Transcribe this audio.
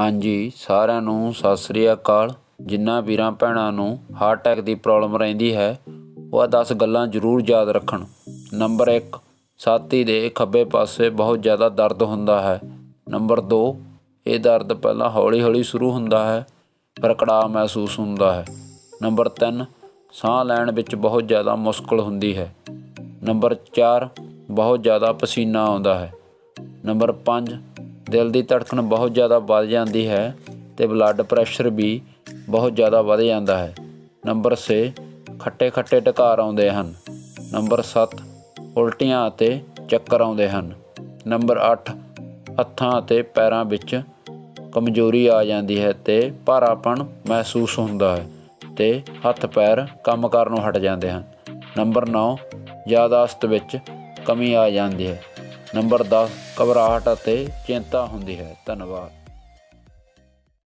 ਹਾਂਜੀ, ਸਾਰਿਆਂ ਨੂੰ ਸਤਿ ਸ੍ਰੀ ਅਕਾਲ। ਜਿਨ੍ਹਾਂ ਵੀਰਾਂ ਭੈਣਾਂ ਨੂੰ ਹਾਰਟ ਅਟੈਕ ਦੀ ਪ੍ਰੋਬਲਮ ਰਹਿੰਦੀ ਹੈ, ਉਹ 10 ਗੱਲਾਂ ਜ਼ਰੂਰ ਯਾਦ ਰੱਖਣ। ਨੰਬਰ 1 ਛਾਤੀ ਦੇ ਖੱਬੇ ਪਾਸੇ ਬਹੁਤ ਜ਼ਿਆਦਾ ਦਰਦ ਹੁੰਦਾ ਹੈ। ਨੰਬਰ 2 ਇਹ ਦਰਦ ਪਹਿਲਾਂ ਹੌਲੀ-ਹੌਲੀ ਸ਼ੁਰੂ ਹੁੰਦਾ ਹੈ, ਫਿਰ ਕੜਾਅ ਮਹਿਸੂਸ ਹੁੰਦਾ ਹੈ। ਨੰਬਰ 3 ਸਾਹ ਲੈਣ ਵਿੱਚ ਬਹੁਤ ਜ਼ਿਆਦਾ ਮੁਸ਼ਕਲ ਹੁੰਦੀ ਹੈ। ਨੰਬਰ 4 ਬਹੁਤ ਜ਼ਿਆਦਾ ਪਸੀਨਾ ਆਉਂਦਾ ਹੈ। ਨੰਬਰ 5 ਦਿਲ ਦੀ ਧੜਕਣ ਬਹੁਤ ਜ਼ਿਆਦਾ ਵੱਧ ਜਾਂਦੀ ਹੈ ਤੇ ਬਲੱਡ ਪ੍ਰੈਸ਼ਰ ਵੀ ਬਹੁਤ ਜ਼ਿਆਦਾ ਵੱਧ ਜਾਂਦਾ ਹੈ। ਨੰਬਰ 6 ਖੱਟੇ ਖੱਟੇ ਟਕਾਰ ਆਉਂਦੇ ਹਨ। ਨੰਬਰ 7 ਉਲਟੀਆਂ ਅਤੇ ਚੱਕਰ ਆਉਂਦੇ ਹਨ। ਨੰਬਰ 8 ਹੱਥਾਂ ਅਤੇ ਪੈਰਾਂ ਵਿੱਚ ਕਮਜ਼ੋਰੀ ਆ ਜਾਂਦੀ ਹੈ ਤੇ ਭਾਰਾਪਣ ਮਹਿਸੂਸ ਹੁੰਦਾ ਹੈ ਤੇ ਹੱਥ ਪੈਰ ਕੰਮ ਕਰਨੋਂ ਹਟ ਜਾਂਦੇ ਹਨ। ਨੰਬਰ 9 ਯਾਦਾਸ਼ਤ ਵਿੱਚ ਕਮੀ ਆ ਜਾਂਦੀ ਹੈ। ਨੰਬਰ 10 ਘਬਰਾਹਟ ਅਤੇ ਚਿੰਤਾ ਹੁੰਦੀ ਹੈ। ਧੰਨਵਾਦ।